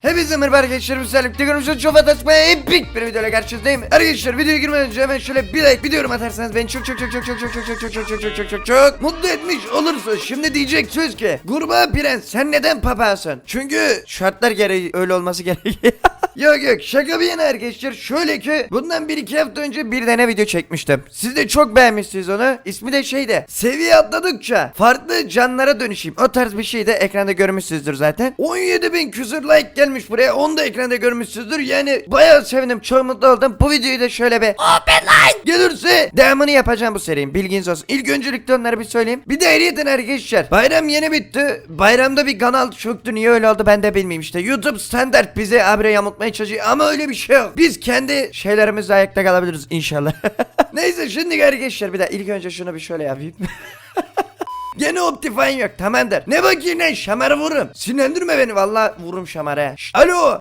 Hepinize merhaba arkadaşlar Müsellim Teknolojisi çok fantastik epik bir videoyla karşınızdayım Arkadaşlar videoya girmeden önce hemen şöyle bir like bir atarsanız beni çok çok çok çok çok çok çok çok çok çok çok çok çok çok çok mutlu etmiş olursunuz Şimdi diyeceksiniz ki Kurbağa Prens sen neden papağansın? Çünkü şartlar gereği öyle olması gerekiyor Yok yok. Şaka bir yana arkadaşlar. Şöyle ki bundan bir iki hafta önce bir tane video çekmiştim. Siz de çok beğenmişsiniz onu. İsmi de şeydi Seviye atladıkça. Farklı canlara dönüşeyim. O tarz bir şey de ekranda görmüşsünüzdür zaten. 17 bin küsür like gelmiş buraya. Onu da ekranda görmüşsünüzdür. Yani bayağı sevindim. Çok mutlu oldum. Bu videoyu da şöyle bir Open like gelirse devamını yapacağım bu serinin. Bilginiz olsun. İlk öncelikle onları bir söyleyeyim. Bir de ayrıyeten arkadaşlar bayram yeni bitti. Bayramda bir kanal çöktü. Niye öyle oldu ben de bilmiyorum işte. YouTube standart bize abre yamultmaya çalışıyor ama öyle bir şey yok Biz kendi şeylerimizle ayakta kalabiliriz inşallah Neyse şimdi arkadaşlar bir de ilk önce şunu bir şöyle yapayım Gene Optifine yok tamamdır. Ne bakayım lan şamarı vururum. Sinirlendirme beni valla vururum şamara. Alo.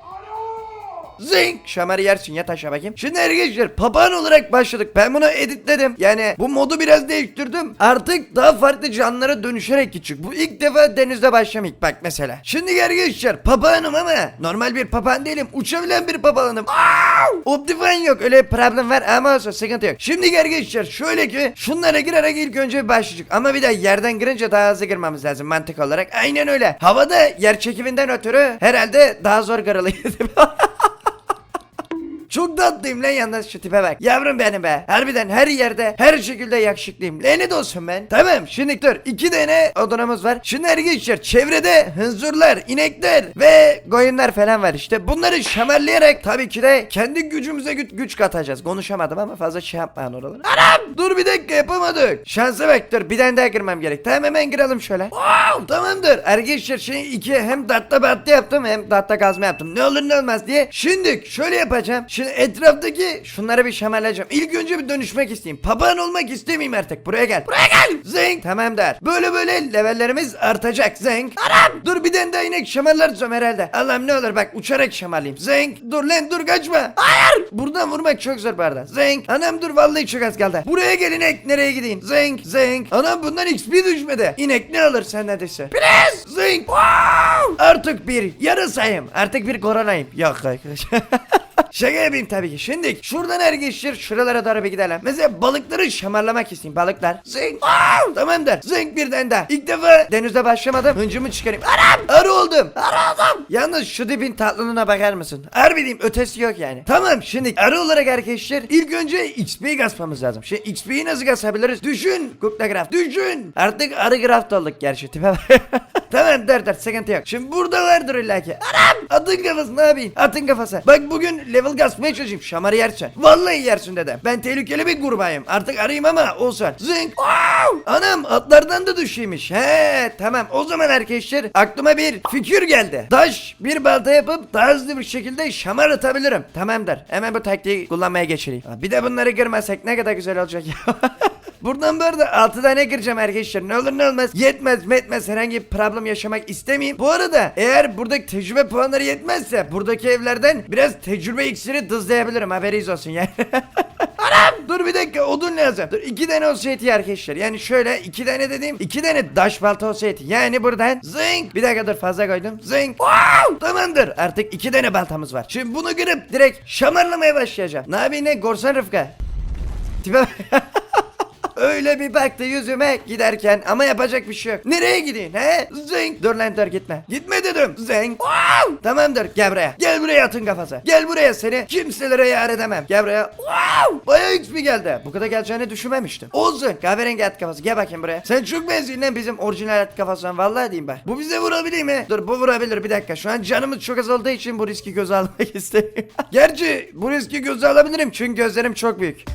Zing şamarı yersin yat aşağı bakayım. Şimdi arkadaşlar papağan olarak başladık. Ben bunu editledim. Yani bu modu biraz değiştirdim. Artık daha farklı canlılara dönüşerek gidecek. Bu ilk defa denizde başlamayık bak mesela. Şimdi arkadaşlar papağanım ama normal bir papağan değilim. Uçabilen bir papağanım. Optifine yok öyle bir problem var ama olsun sıkıntı yok. Şimdi arkadaşlar şöyle ki şunlara girerek ilk önce başlayacak. Ama bir de yerden girince daha hızlı girmemiz lazım mantık olarak. Aynen öyle. Havada yer çekiminden ötürü herhalde daha zor kırılıyor. Çok tatlıyım lan yalnız şu tipe bak. Yavrum benim be. Harbiden her yerde her şekilde yakışıklıyım. Lanet olsun ben. Tamam şimdi dur. iki tane odanamız var. Şimdi arkadaşlar çevrede hınzurlar, inekler ve koyunlar falan var işte. Bunları şamarlayarak tabii ki de kendi gücümüze güç, güç katacağız. Konuşamadım ama fazla şey yapmayın oraları. Anam! Dur bir dakika yapamadık. Şansa bak dur. Bir tane daha girmem gerek. Tamam hemen girelim şöyle. Wow, tamamdır. Arkadaşlar şey iki hem datta battı yaptım hem datta kazma yaptım. Ne olur ne olmaz diye. Şimdi şöyle yapacağım. Şimdi etraftaki şunları bir şamarlayacağım. İlk önce bir dönüşmek isteyeyim. Papağan olmak istemeyeyim artık. Buraya gel. Buraya gel. Zeng. Tamam der. Böyle böyle levellerimiz artacak. Zeng. Anam. Dur bir tane daha inek şamarlaracağım herhalde. Allah'ım ne olur bak uçarak şamarlayayım. Zeng. Dur lan dur kaçma. Hayır. Buradan vurmak çok zor bu arada. Zeng. Anam dur vallahi çok az kaldı. Buraya gel inek. Nereye gideyim? Zeng. Zeng. Anam bundan XP düşmedi. İnek ne alır sen neredeyse? Biraz. Zeng. Wow. Artık bir yarısayım. Artık bir koronayım. Yok arkadaşlar. Şaka yapayım tabii ki. Şimdi şuradan her geçir şuralara doğru bir gidelim. Mesela balıkları şamarlamak isteyeyim. Balıklar. Zing. Wow. Tamamdır. Zing birden de. İlk defa denizde başlamadım. Hıncımı çıkarayım. Aram. Arı oldum. Arı oldum. Yalnız şu dibin tatlılığına bakar mısın? Harbi diyeyim ötesi yok yani. Tamam şimdi arı olarak arkadaşlar ilk önce XP'yi kasmamız lazım. Şimdi XP'yi nasıl kasabiliriz? Düşün. Kukla graf. Düşün. Artık arı graf olduk gerçi. Tipe tamam der der sıkıntı yok. Şimdi burada vardır illa ki. Aram. Atın kafası ne yapayım? Atın kafası. Bak bugün level kasmaya çalışayım. Şamarı yersen. Vallahi yersin dedem. Ben tehlikeli bir kurbağayım. Artık arayayım ama olsun. Zınk. Wow. Anam atlardan da düşüyormuş. He tamam. O zaman arkadaşlar aklıma bir fikir geldi. Taş bir balta yapıp daha hızlı bir şekilde şamar atabilirim. Tamamdır. Hemen bu taktiği kullanmaya geçireyim. Bir de bunları girmezsek ne kadar güzel olacak ya. Buradan bu arada 6 tane gireceğim arkadaşlar. Ne olur ne olmaz. Yetmez metmez herhangi bir problem yaşamak istemeyeyim. Bu arada eğer buradaki tecrübe puanları yetmezse buradaki evlerden biraz tecrübe iksiri dızlayabilirim. Haberiniz olsun yani. Anam dur bir dakika odun lazım. Dur iki tane olsa yetiyor arkadaşlar. Yani şöyle iki tane dediğim iki tane daş balta olsa yetiyor. Yani buradan zing. Bir dakika dur fazla koydum. Zing. Wow. Tamamdır. Artık iki tane baltamız var. Şimdi bunu kırıp direkt şamarlamaya başlayacağım. Ne yapayım ne? Korsan Rıfkı. Tipe Öyle bir baktı yüzüme giderken ama yapacak bir şey yok. Nereye gideyim he? Zeng. Dur lan dur gitme. Gitme dedim. Zeng. Wow. Tamamdır gel buraya. Gel buraya atın kafası. Gel buraya seni kimselere yar edemem. Gel buraya. Wow. Bayağı XP geldi. Bu kadar geleceğini düşünmemiştim. Olsun. Kahverengi at kafası. Gel bakayım buraya. Sen çok benziyorsun bizim orijinal at kafasına. Vallahi diyeyim bak. Bu bize vurabilir mi? Dur bu vurabilir bir dakika. Şu an canımız çok az olduğu için bu riski göze almak istemiyorum. Gerçi bu riski göze alabilirim çünkü gözlerim çok büyük.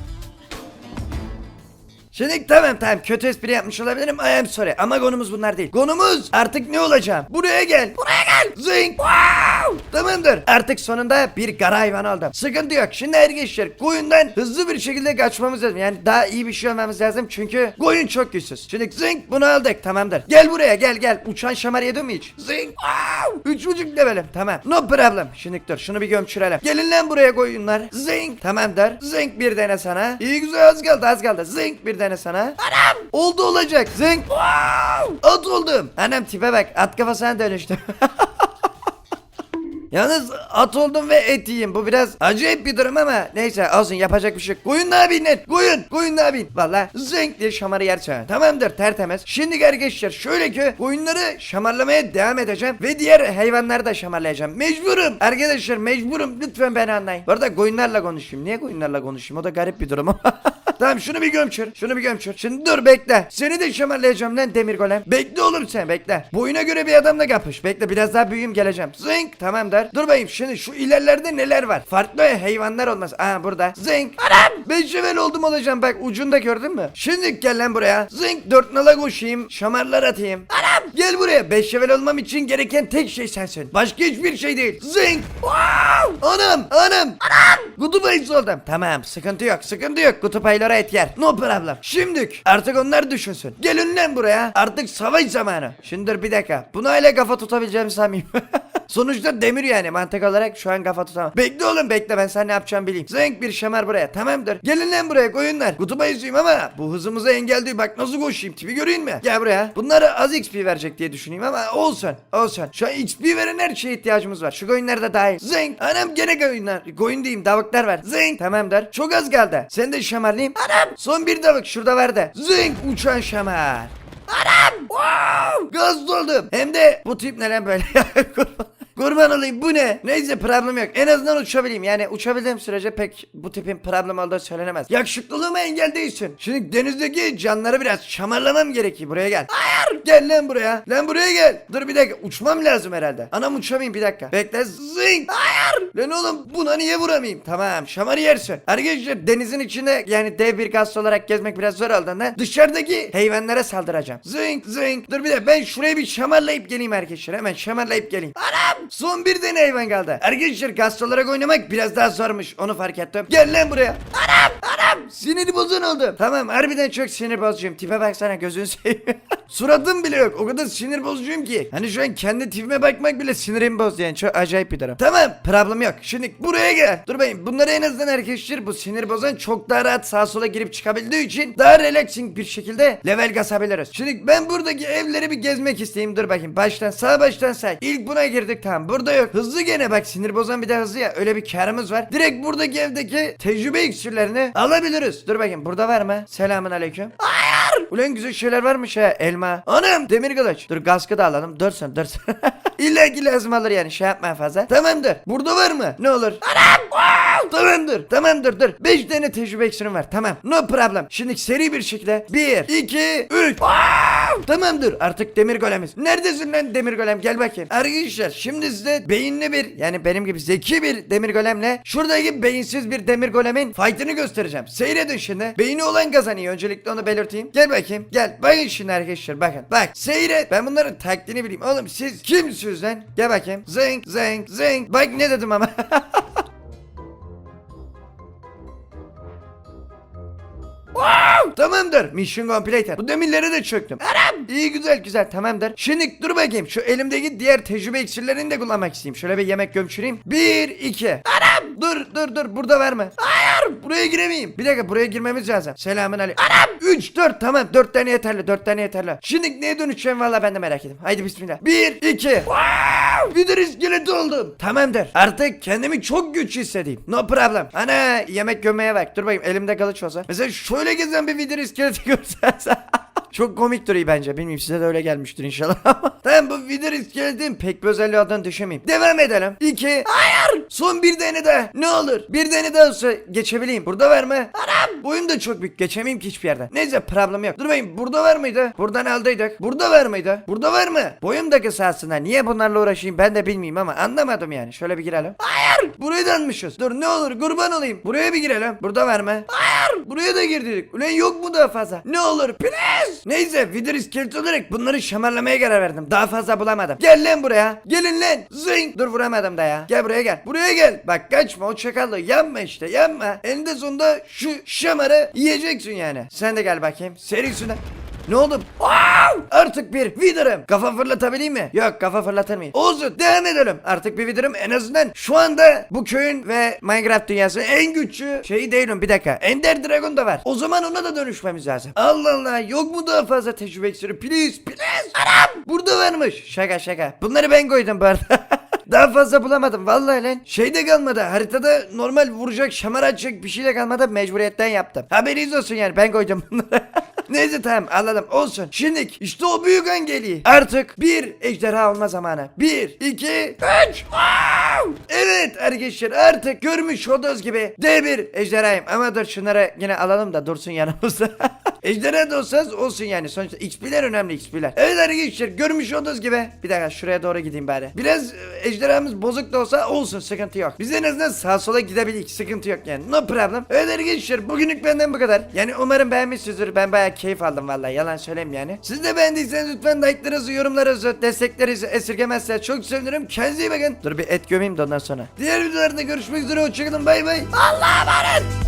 Şimdi tamam tamam kötü espri yapmış olabilirim I am sorry ama konumuz bunlar değil. Konumuz artık ne olacağım? Buraya gel. Buraya gel. Zing. Wow. Tamamdır. Artık sonunda bir kara hayvan aldım. Sıkıntı yok. Şimdi arkadaşlar koyundan hızlı bir şekilde kaçmamız lazım. Yani daha iyi bir şey olmamız lazım çünkü koyun çok güçsüz. Şimdi zing bunu aldık tamamdır. Gel buraya gel gel. Uçan şamar yedin mi hiç? Zing. Wow. Üç buçuk levelim. Tamam. No problem. Şimdi dur şunu bir gömçürelim. Gelin lan buraya koyunlar. Zing. Tamamdır. Zing bir tane sana. İyi güzel az kaldı az kaldı. Zing bir tane sana. Anam. Oldu olacak. Zing. Wow. At oldum. Anam tipe bak. At kafasına dönüştüm. Yalnız at oldum ve et yiyeyim. Bu biraz acayip bir durum ama neyse olsun yapacak bir şey yok. Koyun ne yapayım lan? Koyun. Koyun ne yapayım? Valla zınk diye şamarı yersen. Tamamdır tertemiz. Şimdi arkadaşlar şöyle ki koyunları şamarlamaya devam edeceğim. Ve diğer hayvanları da şamarlayacağım. Mecburum. Arkadaşlar mecburum. Lütfen beni anlayın. Bu arada koyunlarla konuşayım. Niye koyunlarla konuşayım? O da garip bir durum Tamam şunu bir gömçür. Şunu bir gömçür. Şimdi dur bekle. Seni de şamarlayacağım lan demir golem. Bekle oğlum sen bekle. Boyuna göre bir adamla kapış. Bekle biraz daha büyüyeyim geleceğim. Zınk tamam der. Dur bakayım şimdi şu ilerlerde neler var? Farklı hayvanlar olmaz. Aha burada. Zınk. Anam. Ben şevel oldum olacağım bak ucunda gördün mü? Şimdi gel lan buraya. Zınk dört nala koşayım. Şamarlar atayım. Anam. Gel buraya. Beş şevel olmam için gereken tek şey sensin. Başka hiçbir şey değil. Zınk. Wow. Anam. Anam. Anam. Kutup ayısı oldum. Tamam sıkıntı yok sıkıntı yok. Kutup ayıları et yer. No problem. Şimdik artık onlar düşünsün. Gelin lan buraya. Artık savaş zamanı. Şimdi bir dakika. Bunu hala kafa tutabileceğimi sanmıyorum. Sonuçta demir yani mantık olarak şu an kafa tutamam. Bekle oğlum bekle ben sen ne yapacağım bileyim. Zenk bir şamar buraya tamamdır. Gelin lan buraya koyunlar. Kutup ayısıyım ama bu hızımıza engel değil. Bak nasıl koşayım tipi göreyim mi? Gel buraya. Bunları az XP verecek diye düşüneyim ama olsun. Olsun. Şu an XP veren her şeye ihtiyacımız var. Şu koyunlar da dahil. Zenk. Anam gene koyunlar. Koyun diyeyim davuklar var. Zenk. Tamamdır. Çok az kaldı. Sen de şamarlayayım. Anam. Son bir davuk şurada var da. Zenk uçan şamar. Anam! Wow! Gaz doldum. Hem de bu tip ne lan böyle? Kurban olayım bu ne? Neyse problem yok. En azından uçabileyim. Yani uçabildiğim sürece pek bu tipin problem olduğu söylenemez. Yakışıklılığıma engel değilsin. Şimdi denizdeki canları biraz şamarlamam gerekiyor. Buraya gel. Hayır. Gel lan buraya. Lan buraya gel. Dur bir dakika. Uçmam lazım herhalde. Anam uçamayayım bir dakika. Bekle. Zing. Hayır. Lan oğlum buna niye vuramayayım? Tamam şamarı yersin. Arkadaşlar denizin içinde yani dev bir gaz olarak gezmek biraz zor olduğundan dışarıdaki hayvanlara saldıracağım. Zing zing. Dur bir dakika ben şuraya bir şamarlayıp geleyim arkadaşlar. Hemen şamarlayıp geleyim. Anam. Son bir tane hayvan kaldı. Arkadaşlar olarak oynamak biraz daha zormuş. Onu fark ettim. Gel lan buraya. Anam. Anam. Sinir bozun oldum. Tamam harbiden çok sinir bozucuyum. Tipe baksana gözün seveyim. Suratım bile yok. O kadar sinir bozucuyum ki. Hani şu an kendi tipime bakmak bile sinirimi bozdu yani. Çok acayip bir durum. Tamam problem yok. Şimdi buraya gel. Dur bakayım. Bunları en azından arkadaşlar bu sinir bozan çok daha rahat sağa sola girip çıkabildiği için daha relaxing bir şekilde level kasabiliriz. Şimdi ben buradaki evleri bir gezmek isteyeyim. Dur bakayım. Baştan sağ baştan sağ. İlk buna girdik tamam. Burada yok. Hızlı gene bak sinir bozan bir de hızlı ya. Öyle bir karımız var. Direkt buradaki evdeki tecrübe iksirlerini alabiliriz. Dur bakayım. Burada var mı? Selamun aleyküm. Hayır. Ulan güzel şeyler varmış ha. Elma. Anam. Demir kılıç. Dur kaskı da alalım. Dursun dursun. İlla ki lazım yani. Şey yapma fazla. Tamamdır. Burada var mı? Ne olur? Anam. Wow. Tamamdır. Tamamdır dur. 5 tane tecrübe iksirim var. Tamam. No problem. Şimdi seri bir şekilde 1, 2, 3. Tamamdır. Artık demir golemiz. Neredesin lan demir golem? Gel bakayım. Arkadaşlar şimdi size beyinli bir yani benim gibi zeki bir demir golemle şuradaki beyinsiz bir demir golemin fight'ını göstereceğim. Seyredin şimdi. Beyni olan kazanıyor. Öncelikle onu belirteyim. Gel bakayım. Gel. Bakın şimdi arkadaşlar bakın. Bak seyret. Ben bunların taktiğini bileyim. Oğlum siz kimsiniz lan? Gel bakayım. Zing zing zing. Bak ne dedim ama. Tamamdır. Mission completed. Bu demirleri de çöktüm. Aram. İyi güzel güzel tamamdır. Şimdi dur bakayım. Şu elimdeki diğer tecrübe iksirlerini de kullanmak isteyeyim. Şöyle bir yemek gömçüreyim. Bir, iki. Aram. Dur dur dur. Burada verme. Hayır. Buraya giremeyeyim. Bir dakika buraya girmemiz lazım. Selamun aleyküm. Aram. Üç, dört. Tamam. Dört tane yeterli. Dört tane yeterli. Şimdi neye dönüşeceğim valla ben de merak ettim. Haydi bismillah. Bir, iki. Wow! Bir iskeleti oldum. Tamamdır. Artık kendimi çok güçlü hissedeyim. No problem. Ana yemek gömmeye bak. Dur bakayım elimde kılıç olsa. Mesela şöyle gezen bir vidir iskeleti görsen. Çok komik duruyor bence. Bilmiyorum size de öyle gelmiştir inşallah. tamam bu vidir iskeletin pek bir özelliği olduğunu düşünmeyeyim. Devam edelim. İki. Hayır. Son bir tane daha. Ne olur. Bir tane daha olsa geçebileyim. Burada var mı? Anam. Boyum da çok büyük. Geçemeyim ki hiçbir yerden. Neyse problem yok. Dur bakayım. Burada var mıydı? Buradan aldıydık. Burada var mıydı? Burada var mı? Boyum da kısa aslında. Niye bunlarla uğraşayım ben de bilmiyorum ama anlamadım yani. Şöyle bir girelim. Hayır. Buraya danmışız. Dur ne olur kurban olayım. Buraya bir girelim. Burada var mı? Hayır. Buraya da girdik. Ulan yok mu daha fazla? Ne olur please. Neyse vidir iskelet olarak bunları şamarlamaya karar verdim. Daha fazla bulamadım. Gel lan buraya. Gelin lan. Zing. Dur vuramadım da ya. Gel buraya gel. Buraya gel. Bak kaçma o çakallı. Yanma işte yanma. Eninde sonunda şu şamarı yiyeceksin yani. Sen de gel bakayım. Serisine. Ne oldu? Wow! Artık bir vidarım. Kafa fırlatabileyim mi? Yok kafa fırlatır mıyım? Olsun devam edelim. Artık bir vidarım en azından şu anda bu köyün ve Minecraft dünyası en güçlü şeyi değilim bir dakika. Ender Dragon da var. O zaman ona da dönüşmemiz lazım. Allah Allah yok mu daha fazla tecrübe iksiri? Please please. Anam burada varmış. Şaka şaka. Bunları ben koydum bu arada. Daha fazla bulamadım vallahi lan. Şeyde kalmadı haritada normal vuracak şamar atacak bir şey de kalmadı mecburiyetten yaptım. Haberiniz olsun yani ben koydum bunları. Neyse tamam anladım olsun. Şimdi işte o büyük an geliyor. Artık bir ejderha olma zamanı. Bir, iki, üç. Evet arkadaşlar artık görmüş olduğunuz gibi D1 ejderhayım. Ama dur şunları yine alalım da dursun yanımızda. Ejderha da olsanız olsun yani sonuçta XP'ler önemli XP'ler. Evet arkadaşlar görmüş olduğunuz gibi bir dakika şuraya doğru gideyim bari. Biraz e, ejderhamız bozuk da olsa olsun sıkıntı yok. Biz en azından sağa sola gidebildik sıkıntı yok yani no problem. Evet arkadaşlar bugünlük benden bu kadar. Yani umarım beğenmişsinizdir ben bayağı keyif aldım vallahi yalan söyleyeyim yani. Siz de beğendiyseniz lütfen like'larınızı yorumlarınızı desteklerinizi esirgemezseniz çok sevinirim. Kendinize iyi bakın. Dur bir et gömeyim de ondan sonra. Diğer videolarda görüşmek üzere hoşçakalın bay bay. Allah'a emanet.